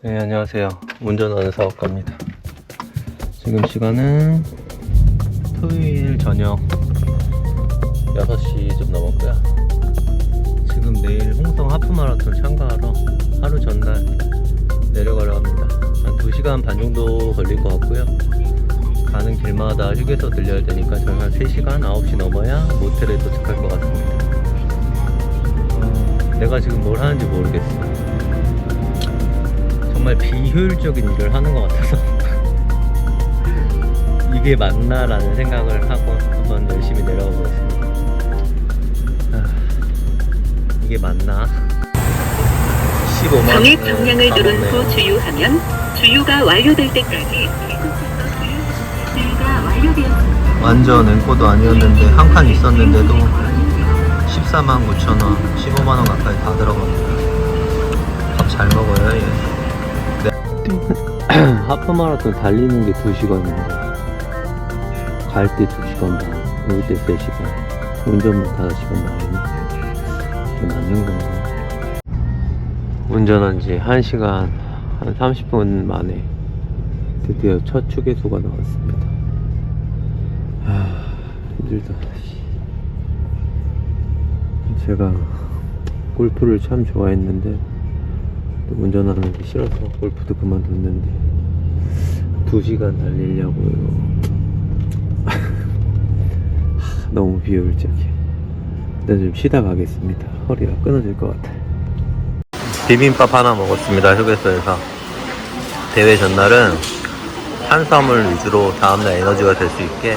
네, 안녕하세요. 운전하는 사업가입니다. 지금 시간은 토요일 저녁 6시 좀 넘었고요. 지금 내일 홍성 하프 마라톤 참가하러 하루 전날 내려가려 합니다. 한 2시간 반 정도 걸릴 것 같고요. 가는 길마다 휴게소 들려야 되니까 저는 한 3시간, 9시 넘어야 모텔에 도착할 것 같습니다. 어, 내가 지금 뭘 하는지 모르겠어. 정말 비효율적인 일을 하는 것 같아서 이게 맞나라는 생각을 하고 한번 열심히 내려가 보겠습니다. 아, 이게 맞나? 15만 정액 정량을 누른 후 주유하면 주유가 완료될 때까지 주유가 완료되었습니다. 완전 앵꼬도 아니었는데 한 칸 있었는데도 14만 9천 원, 15만 원 가까이 다 들어갑니다. 밥 잘 먹어요, 얘. 하프 마라톤 달리는 게 2시간인데 갈 때 2시간 반, 올 때 3시간, 운전만 5시간 반이네. 이게 맞는 건가? 운전한 지 1시간 한 30분 만에 드디어 첫 휴게소가 나왔습니다. 아, 힘들다. 제가 골프를 참 좋아했는데 또 운전하는 게 싫어서 골프도 그만뒀는데 두 시간 달리려고요. 너무 비효율적이야. 일단 좀 쉬다 가겠습니다. 허리가 끊어질 것 같아. 비빔밥 하나 먹었습니다. 휴게소에서. 대회 전날은 탄수화물 위주로 다음날 에너지가 될 수 있게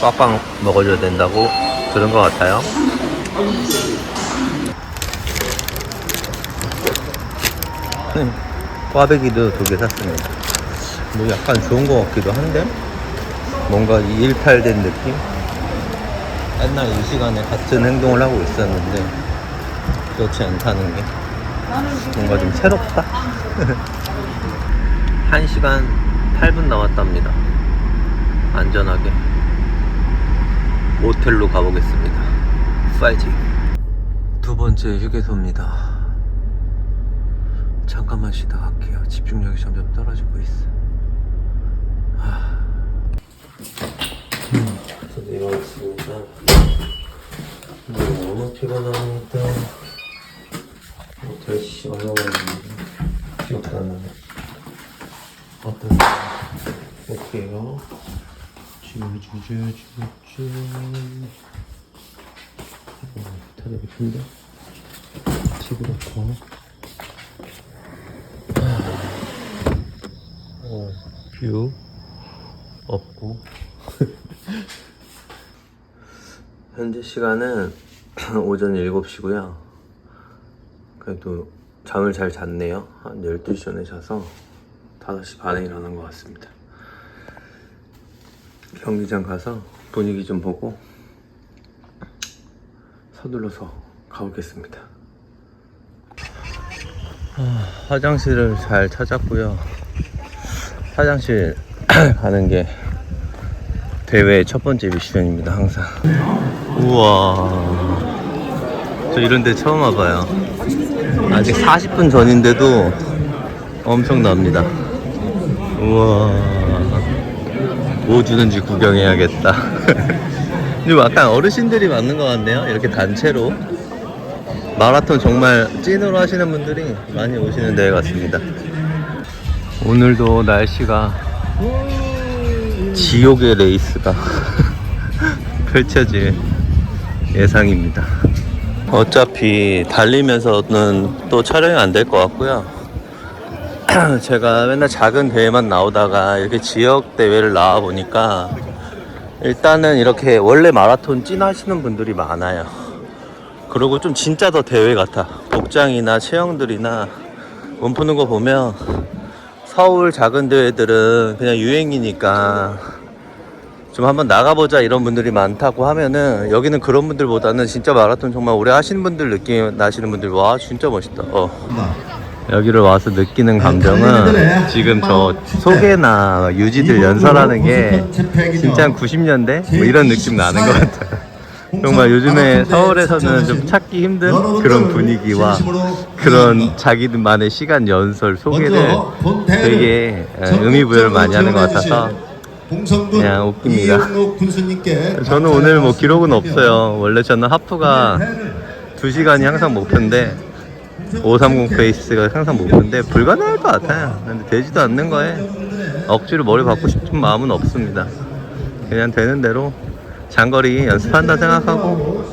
꽉꽉 먹어줘야 된다고 들은 것 같아요. 꽈배기도 두 개 샀습니다. 뭐 약간 좋은 것 같기도 한데 뭔가 이 일탈된 느낌? 옛날 이 시간에 같은 행동을 하고 있었는데 그렇지 않다는 게 뭔가 좀 새롭다. 1시간 8분 남았답니다. 안전하게 모텔로 가보겠습니다. 파이팅! 두 번째 휴게소입니다. 잠깐만 쉬다 갈게요. 집중력이 점점 떨어지고 있어. 아. 음, 내려왔습니다. 너무 피곤합니다. 씨 얼마만인데 기억도 안 나네. 어떤 볼게요. 쭈쭈쭈쭈쭈. 어, 다들 예쁜데? 집으로 더. 어, 뷰 없고. 현재 시간은 오전 7시고요. 그래도 잠을 잘 잤네요. 한 12시 전에 자서 5시 반에 일어난 것 같습니다. 경기장 가서 분위기 좀 보고 서둘러서 가보겠습니다. 아, 화장실을 잘 찾았고요. 화장실 가는 게 대회의 첫 번째 미션입니다, 항상. 우와. 저 이런 데 처음 와봐요. 아직 40분 전인데도 엄청납니다. 우와. 뭐 주는지 구경해야겠다. 좀 약간 어르신들이 맞는 것 같네요. 이렇게 단체로. 마라톤 정말 찐으로 하시는 분들이 많이 오시는 대회 같습니다. 오늘도 날씨가 지옥의 레이스가 펼쳐질 예상입니다. 어차피 달리면서는 또 촬영이 안 될 것 같고요. 제가 맨날 작은 대회만 나오다가 이렇게 지역 대회를 나와 보니까 일단은 이렇게 원래 마라톤 찐 하시는 분들이 많아요. 그리고 좀 진짜 더 대회 같아. 복장이나 체형들이나 몸 푸는 거 보면 서울 작은 대회들은 그냥 유행이니까 좀 한번 나가보자 이런 분들이 많다고 하면은 여기는 그런 분들보다는 진짜 마라톤 정말 오래 하시는 분들 느낌 나시는 분들 와 진짜 멋있다. 어. 여기를 와서 느끼는 감정은 지금 저 소개나 유지들 연설하는 게 진짜 한 90년대 뭐 이런 느낌 나는 것 같아요. 정말 요즘에 서울에서는 좀 찾기 힘든 그런 분위기와 그런 자기들만의 시간 연설 소개를 되게 예, 의미부여를 많이 하는 것 같아서 그냥 웃깁니다. 저는 오늘 뭐 기록은 없어요. 원래 저는 하프가 2시간이 항상 목표인데 530 페이스가 항상 목표인데 불가능할 것 같아요. 근데 되지도 않는 거에 억지로 머리 받고 싶은 마음은 없습니다. 그냥 되는 대로 장거리 연습한다 생각하고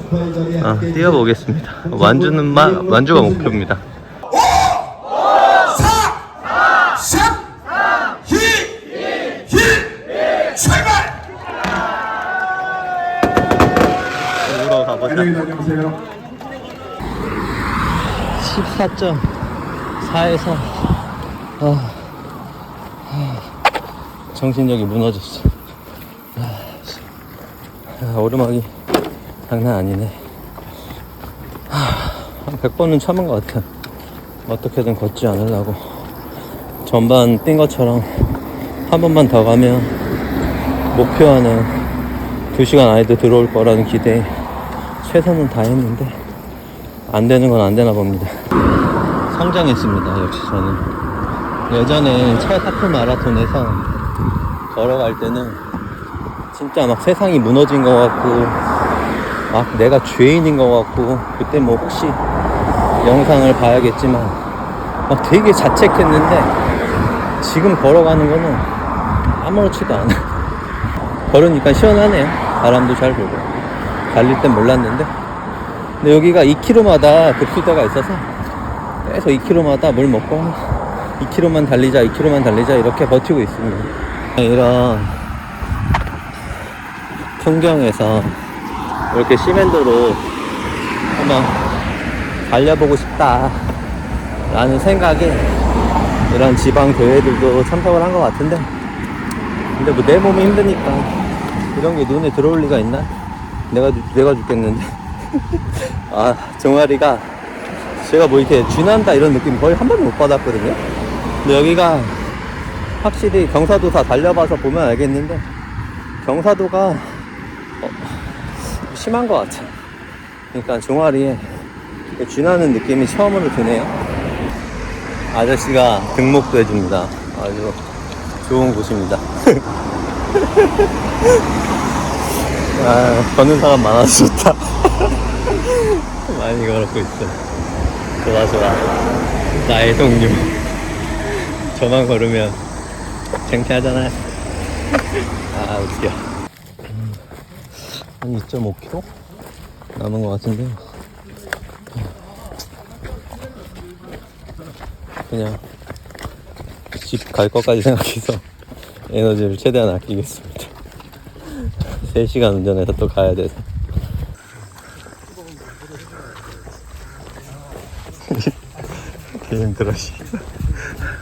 어, 뛰어보겠습니다. 완주는 마, 완주가 목표입니다. 3, 2, 1, 출발! 보러 가보자. 안녕하세요. 14.4에서 아, 정신력이 무너졌어. 아, 씨. 아, 오르막이 장난 아니네. 한 100번은 참은 것 같아. 어떻게든 걷지 않으려고. 전반 뛴 것처럼 한 번만 더 가면 목표하는 2시간 안에도 들어올 거라는 기대에 최선은 다했는데 안 되는 건 안 되나 봅니다. 성장했습니다, 역시 저는. 예전에 차 타프 마라톤에서 걸어갈 때는 진짜 막 세상이 무너진 것 같고, 막 내가 죄인인 것 같고, 그때 뭐 혹시 영상을 봐야겠지만, 막 되게 자책했는데, 지금 걸어가는 거는 아무렇지도 않아. 걸으니까 시원하네요. 바람도 잘 불고. 달릴 땐 몰랐는데. 근데 여기가 2km마다 급수대가 있어서 계속 2km마다 물 먹고 2km만 달리자 2km만 달리자 이렇게 버티고 있습니다 이런 풍경에서 이렇게 시멘도로 한번 달려보고 싶다 라는 생각에 이런 지방 대회들도 참석을 한 것 같은데 근데 뭐 내 몸이 힘드니까 이런 게 눈에 들어올 리가 있나? 내가 죽- 내가 죽겠는데 아 종아리가 제가 뭐 이렇게 쥐난다 이런 느낌 거의 한 번도 못 받았거든요 근데 여기가 확실히 경사도사 달려봐서 보면 알겠는데 경사도가 어, 심한 것 같아 그러니까 종아리에 쥐나는 느낌이 처음으로 드네요 아저씨가 등목도 해줍니다 아주 좋은 곳입니다 아, 걷는 사람 많아서 좋다. 많이 걸었고 있어. 좋아, 좋아. 나의 동료. 저만 걸으면 창피하잖아요. 아, 웃겨. 음, 한 2.5km? 남은 것 같은데요. 그냥 집 갈 것까지 생각해서 에너지를 최대한 아끼겠습니다. 3시간 운전해서 또 가야 돼서. 개 힘들어, 씨.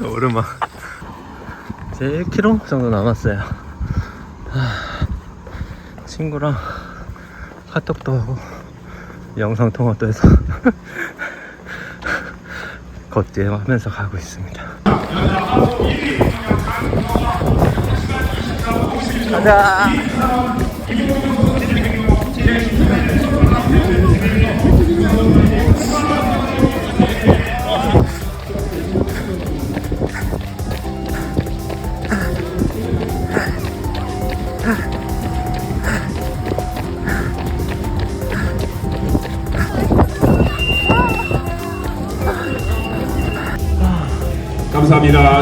오르막. 이제 1km 정도 남았어요. 하, 친구랑 카톡도 하고, 영상 통화도 해서, 걷기 하면서 가고 있습니다. 가자!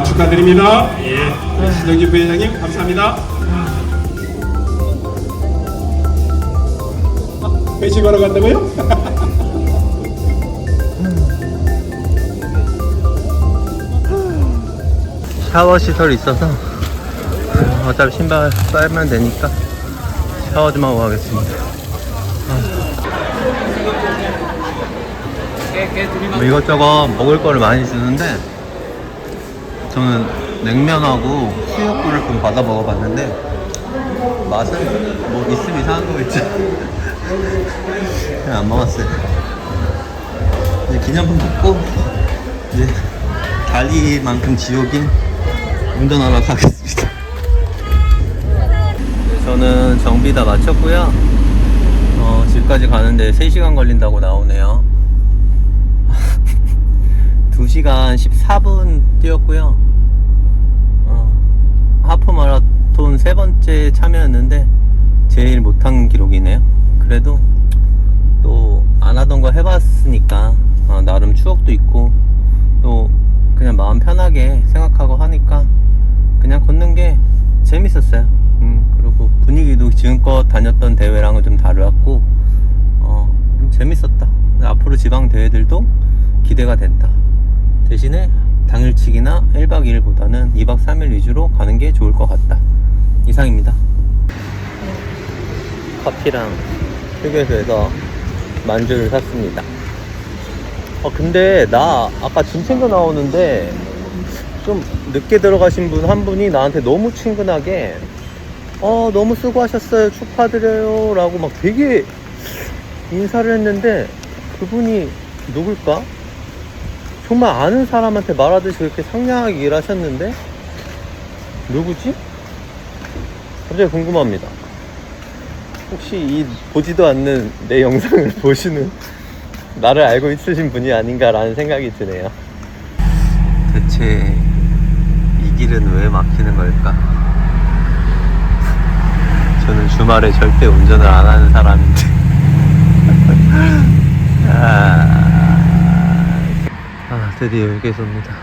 축하드립니다. 예. 신정진 부회장님, 감사합니다. 회식 걸어 간다고요? 샤워 시설이 있어서 어차피 신발 빨면 되니까 샤워 좀 하고 가겠습니다. 뭐 이것저것 먹을 거를 많이 주는데 저는 냉면하고 수육구를 좀 받아 먹어봤는데 맛은 뭐 있으면 이상한 거겠지. 그냥 안 먹었어요. 이제 기념품 먹고 이제 달리만큼 지옥인 운전하러 가겠습니다. 저는 정비 다 마쳤고요. 어, 집 거기까지 가는데 3시간 걸린다고 나오네요 2시간 14분 뛰었고요 어, 하프 마라톤 세 번째 참여였는데 제일 못한 기록이네요 그래도 또 안 하던 거 해봤으니까 어, 나름 추억도 있고 또 그냥 마음 편하게 생각하고 하니까 그냥 걷는 게 재밌었어요. 음, 그리고 분위기도 지금껏 다녔던 대회랑은 좀 달랐고, 어, 좀 재밌었다. 앞으로 지방 대회들도 기대가 된다. 대신에 당일치기나 1박 2일보다는 2박 3일 위주로 가는 게 좋을 것 같다. 이상입니다. 커피랑 휴게소에서 만주를 샀습니다. 어, 근데 나 아까 짐 챙겨 나오는데 좀 늦게 들어가신 분 한 분이 나한테 너무 친근하게 어 너무 수고하셨어요 축하드려요 라고 막 되게 인사를 했는데 그분이 누굴까? 정말 아는 사람한테 말하듯이 그렇게 상냥하게 일하셨는데 누구지? 갑자기 궁금합니다 혹시 이 보지도 않는 내 영상을 보시는 나를 알고 있으신 분이 아닌가라는 생각이 드네요 대체 이 길은 왜 막히는 걸까? 저는 주말에 절대 운전을 안 하는 사람인데. 아, 아, 드디어 휴게소입니다.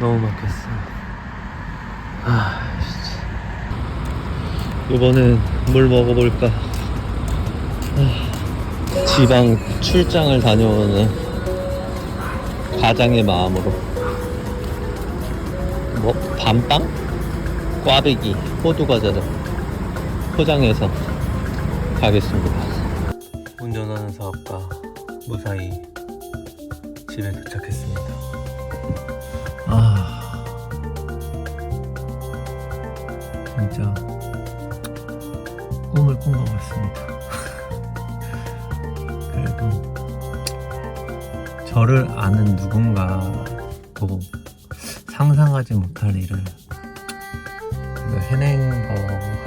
너무 막혔어. 아, 진짜. 이번엔 뭘 먹어볼까? 아, 지방 출장을 다녀오는 가장의 마음으로. 뭐 밤빵? 꽈배기, 호두과자를 포장해서 가겠습니다. 운전하는 사업가 무사히 집에 도착했습니다. 아 진짜 꿈을 꾼 것 같습니다. 그래도 저를 아는 누군가도 상상하지 못할 일을 해낸 것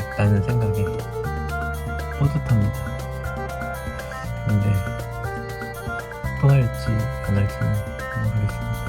같다는 생각에 뿌듯합니다. Палаються, але це не